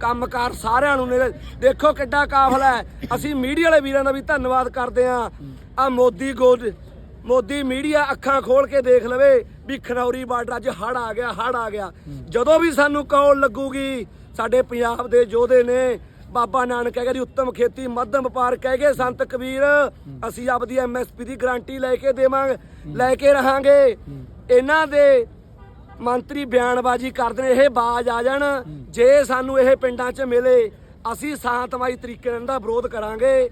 ਕੰਮਕਾਰ ਸਾਰਿਆਂ ਨੂੰ ਨੇ ਦੇਖੋ ਕਿੱਡਾ ਕਾਫਲਾ ਹੈ। ਅਸੀਂ ਮੀਡੀਆ ਵਾਲੇ ਵੀਰਾਂ ਦਾ ਵੀ ਧੰਨਵਾਦ ਕਰਦੇ ਆ ਆ ਮੋਦੀ ਗੋਦ ਮੋਦੀ ਮੀਡੀਆ ਅੱਖਾਂ ਖੋਲ ਕੇ ਦੇਖ ਲਵੇ ਵੀ ਖਨੌਰੀ ਬਾਰਡਰ ਅੱਜ ਹੜ ਆ ਗਿਆ ਹੜ ਆ ਗਿਆ। ਜਦੋਂ ਵੀ ਸਾਨੂੰ ਕੌਲ ਲੱਗੂਗੀ ਸਾਡੇ ਪੰਜਾਬ ਦੇ ਯੋਧੇ ਨੇ ਬਾਬਾ ਨਾਨਕ ਕਹਿ ਗਿਆ ਜੀ ਉੱਤਮ ਖੇਤੀ ਮੱਧਮ ਵਪਾਰ ਕਹਿ ਗਏ ਸੰਤ ਕਬੀਰ। ਅਸੀਂ ਆਪਦੀ ਐਮਐਸਪੀ ਦੀ ਗਾਰੰਟੀ ਲੈ ਕੇ ਦੇਵਾਂਗੇ ਲੈ ਕੇ ਰਹਾਂਗੇ। ਇਹਨਾਂ ਦੇ ਮੰਤਰੀ ਬਿਆਨਬਾਜ਼ੀ ਕਰਦੇ ਨੇ, ਇਹ ਬਾਜ ਆ ਜਾਣ। ਜੇ ਸਾਨੂੰ ਇਹ ਪਿੰਡਾਂ 'ਚ ਮਿਲੇ, ਅਸੀਂ ਸ਼ਾਂਤਮਈ ਤਰੀਕੇ ਨਾਲ ਦਾ ਵਿਰੋਧ ਕਰਾਂਗੇ।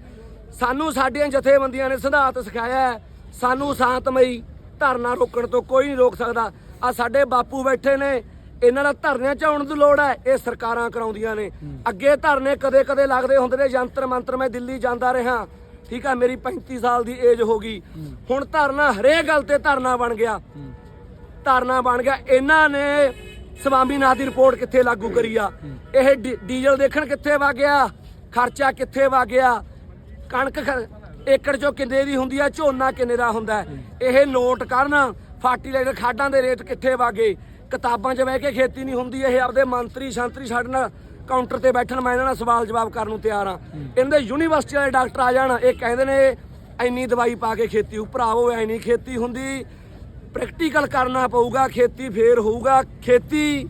ਸਾਨੂੰ ਸਾਡੀਆਂ ਜਥੇਬੰਦੀਆਂ ਨੇ ਸਿਧਾਂਤ ਸਿਖਾਇਆ ਸਾਨੂੰ ਸ਼ਾਂਤਮਈ ਧਰਨਾ ਰੋਕਣ ਤੋਂ ਕੋਈ ਨਹੀਂ ਰੋਕ ਸਕਦਾ। ਆ ਸਾਡੇ ਬਾਪੂ ਬੈਠੇ ਨੇ, ਇਹਨਾਂ ਦਾ ਧਰਨਿਆਂ 'ਚ ਆਉਣ ਦੀ ਲੋੜ ਹੈ, ਇਹ ਸਰਕਾਰਾਂ ਕਰਾਉਂਦੀਆਂ ਨੇ। ਅੱਗੇ ਧਰਨੇ ਕਦੇ-ਕਦੇ ਲੱਗਦੇ ਹੁੰਦੇ ਨੇ, ਯੰਤਰ ਮੰਤਰ ਮੈਂ ਦਿੱਲੀ ਜਾਂਦਾ ਰਿਹਾ। ਠੀਕ ਆ, ਮੇਰੀ 35 ਸਾਲ ਦੀ ਏਜ ਹੋ ਗਈ। ਹੁਣ ਧਰਨਾ ਹਰੇਕ ਗੱਲ ਤੇ ਧਰਨਾ ਬਣ ਗਿਆ। ਧਾਰਨਾ ਬਣ ਗਿਆ। ਇਹਨਾਂ ਨੇ ਸਵਾਮੀਨਾਥ ਦੀ ਰਿਪੋਰਟ ਕਿੱਥੇ ਲਾਗੂ ਕਰੀ ਆ? ਇਹ ਡੀ- ਡੀਜ਼ਲ ਦੇਖਣ ਕਿੱਥੇ ਵਾ ਗਿਆ? ਖਰਚਾ ਕਿੱਥੇ ਵਾ ਗਿਆ? ਕਣਕ ਖ- ਏਕੜ ਚੋਂ ਕਿੰਨੇ ਦੀ ਹੁੰਦੀ ਆ, ਝੋਨਾ ਕਿੰਨੇ ਦਾ ਹੁੰਦਾ ਇਹ ਨੋਟ ਕਰਨ, ਫਰਟੀਲਾਈਜ਼ਰ ਖਾਡਾਂ ਦੇ ਰੇਟ ਕਿੱਥੇ ਵਾਗੇ? ਕਿਤਾਬਾਂ 'ਚ ਬਹਿ ਕੇ ਖੇਤੀ ਨਹੀਂ ਹੁੰਦੀ, ਇਹ ਆਪਦੇ ਮੰਤਰੀ ਸ਼ੰਤਰੀ ਸਾਡੇ ਨਾਲ ਕਾਊਂਟਰ ਤੇ ਬੈਠਣ, ਮੈਂ ਇਹਨਾਂ ਨਾਲ ਸਵਾਲ ਜਵਾਬ ਕਰਨ ਨੂੰ ਤਿਆਰ ਆ। ਇਹਦੇ ਯੂਨੀਵਰਸਿਟੀ ਵਾਲੇ ਡਾਕਟਰ ਆ ਜਾਣ, ਇਹ ਕਹਿੰਦੇ ਨੇ ਇੰਨੀ ਦਵਾਈ ਪਾ ਕੇ ਖੇਤੀ ਉ ਭਰਾਵੋ ਐ ਨਹੀਂ ਖੇਤੀ ਹੁੰਦੀ ਪ੍ਰੈਕਟੀਕਲ ਕਰਨਾ ਪਊਗਾ, ਖੇਤੀ ਫੇਰ ਹੋਊਗਾ। ਖੇਤੀ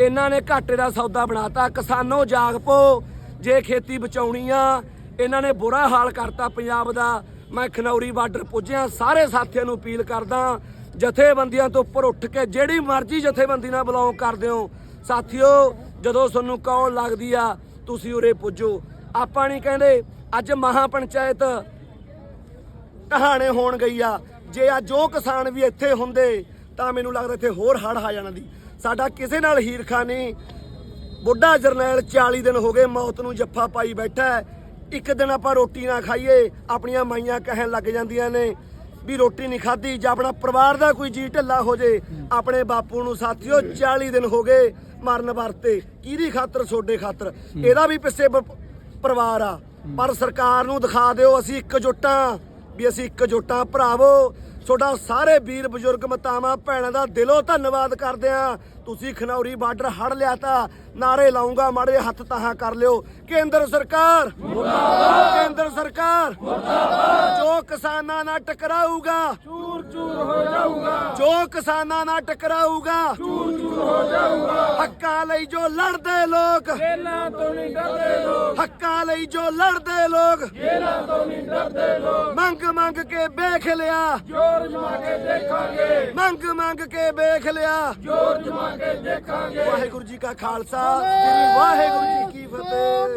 ਇਹਨਾਂ ਨੇ ਘਾਟੇ ਦਾ ਸੌਦਾ ਬਣਾਤਾ। ਕਿਸਾਨੋ ਜਾਗ ਪੋ, ਜੇ ਖੇਤੀ ਬਚਾਉਣੀ ਆ, ਇਹਨਾਂ ਨੇ ਬੁਰਾ ਹਾਲ ਕਰਤਾ ਪੰਜਾਬ ਦਾ। ਮੈਂ ਖਨੌਰੀ ਬਾਰਡਰ ਪੁੱਜਿਆ, ਸਾਰੇ ਸਾਥੀਆਂ ਨੂੰ ਅਪੀਲ ਕਰਦਾ, ਜਥੇਬੰਦੀਆਂ ਤੋਂ ਉੱਪਰ ਉੱਠ ਕੇ ਜਿਹੜੀ ਮਰਜ਼ੀ ਜਥੇਬੰਦੀ ਨਾਲ ਬਿਲੋਂਗ ਕਰਦੇ ਹੋ ਸਾਥੀਓ, ਜਦੋਂ ਤੁਹਾਨੂੰ ਕੌਣ ਲੱਗਦੀ ਆ, ਤੁਸੀਂ ਉਰੇ ਪੁੱਜੋ। ਆਪਾਂ ਨਹੀਂ ਕਹਿੰਦੇ, ਅੱਜ ਮਹਾ ਪੰਚਾਇਤ ਕਹਾਣੇ ਹੋਣ ਗਈ ਆ। ਜੇ ਆ ਜੋ ਕਿਸਾਨ ਵੀ ਇੱਥੇ ਹੁੰਦੇ ਤਾਂ ਮੈਨੂੰ ਲੱਗਦਾ ਇੱਥੇ ਹੋਰ ਹੜ ਆ ਜਾਣਾ ਦੀ। ਸਾਡਾ ਕਿਸੇ ਨਾਲ ਹੀਰਖਾ ਨਹੀਂ। ਬੁੱਢਾ ਜਰਨੈਲ 40 ਦਿਨ ਹੋ ਗਏ ਮੌਤ ਨੂੰ ਜੱਫਾ ਪਾਈ ਬੈਠਾ। ਇੱਕ ਦਿਨ ਆਪਾਂ ਰੋਟੀ ਨਾ ਖਾਈਏ ਆਪਣੀਆਂ ਮਾਈਆਂ ਕਹਿਣ ਲੱਗ ਜਾਂਦੀਆਂ ਨੇ ਵੀ ਰੋਟੀ ਨਹੀਂ ਖਾਧੀ ਜਾਂ ਆਪਣਾ ਪਰਿਵਾਰ ਦਾ ਕੋਈ ਜੀ ਢਿੱਲਾ ਹੋ ਜੇ ਆਪਣੇ ਬਾਪੂ ਨੂੰ ਸਾਥੀਓ 40 ਦਿਨ ਹੋ ਗਏ ਮਰਨ ਵਰਤੇ। ਕਿਹਦੀ ਖਾਤਰ? ਸੋਡੇ ਖਾਤਰ। ਇਹਦਾ ਵੀ ਪਿੱਛੇ ਪਰਿਵਾਰ ਆ। ਪਰ ਸਰਕਾਰ ਨੂੰ ਦਿਖਾ ਦਿਓ ਅਸੀਂ ਇਕਜੁੱਟਾਂ ਵੀ ਅਸੀਂ ਇੱਕ ਇਕਜੁੱਟਾਂ ਭਰਾਵੋ, ਤੁਹਾਡਾ ਸਾਰੇ ਵੀਰ ਬਜ਼ੁਰਗ, ਮਤਾਵਾਂ, ਭੈਣਾਂ ਦਾ ਦਿਲੋਂ ਧੰਨਵਾਦ ਕਰਦੇ ਆ ਤੁਸੀਂ ਖਨੌਰੀ ਬਾਰਡਰ ਹੜ ਲਿਆ ਤਾਂ ਨਾਰੇ ਲਾਉਂਗਾ ਮਾੜੇ ਹੱਥ ਤਾਹਾਂ ਕਰ ਲਿਓ। ਕੇਂਦਰ ਸਰਕਾਰ! ਮੁਰਦਾਬਾਦ! ਕੇਂਦਰ ਸਰਕਾਰ! ਮੁਰਦਾਬਾਦ! ਜੋ ਕਿਸਾਨਾਂ ਨਾਲ ਟਕਰਾਊਗਾ ਚੂਰ ਚੂਰ ਹੋ ਜਾਊਗਾ। ਜੋ ਕਿਸਾਨਾਂ ਨਾਲ ਟਕਰਾਊਗਾ ਚੂਰ ਚੂਰ ਹੋ ਜਾਊਗਾ। ਹੱਕਾਂ ਲਈ ਜੋ ਲੜਦੇ ਲੋਕ ਜੇਲਾਂ ਤੋਂ ਨਹੀਂ ਡਰਦੇ ਲੋਕ। ਹੱਕਾਂ ਲਈ ਜੋ ਲੜਦੇ ਲੋਕ ਜੇਲਾਂ ਤੋਂ ਨਹੀਂ ਡਰਦੇ ਲੋਕ। ਮੰਗ ਮੰਗ ਕੇ ਵੇਖ ਲਿਆ। ਜੋਰ ਜਮਾ ਕੇ ਦੇਖਾਂਗੇ। ਮੰਗ ਮੰਗ ਕੇ ਵੇਖ ਲਿਆ। ਜੋਰ ਜਮਾ ਕੇ ਦੇਖਾਂਗੇ। ਵਾਹਿਗੁਰੂ ਜੀ ਕਾ ਖਾਲਸਾ ਵਾਹਿਗੁਰੂ ਜੀ ਕੀ ਫਤਿਹ।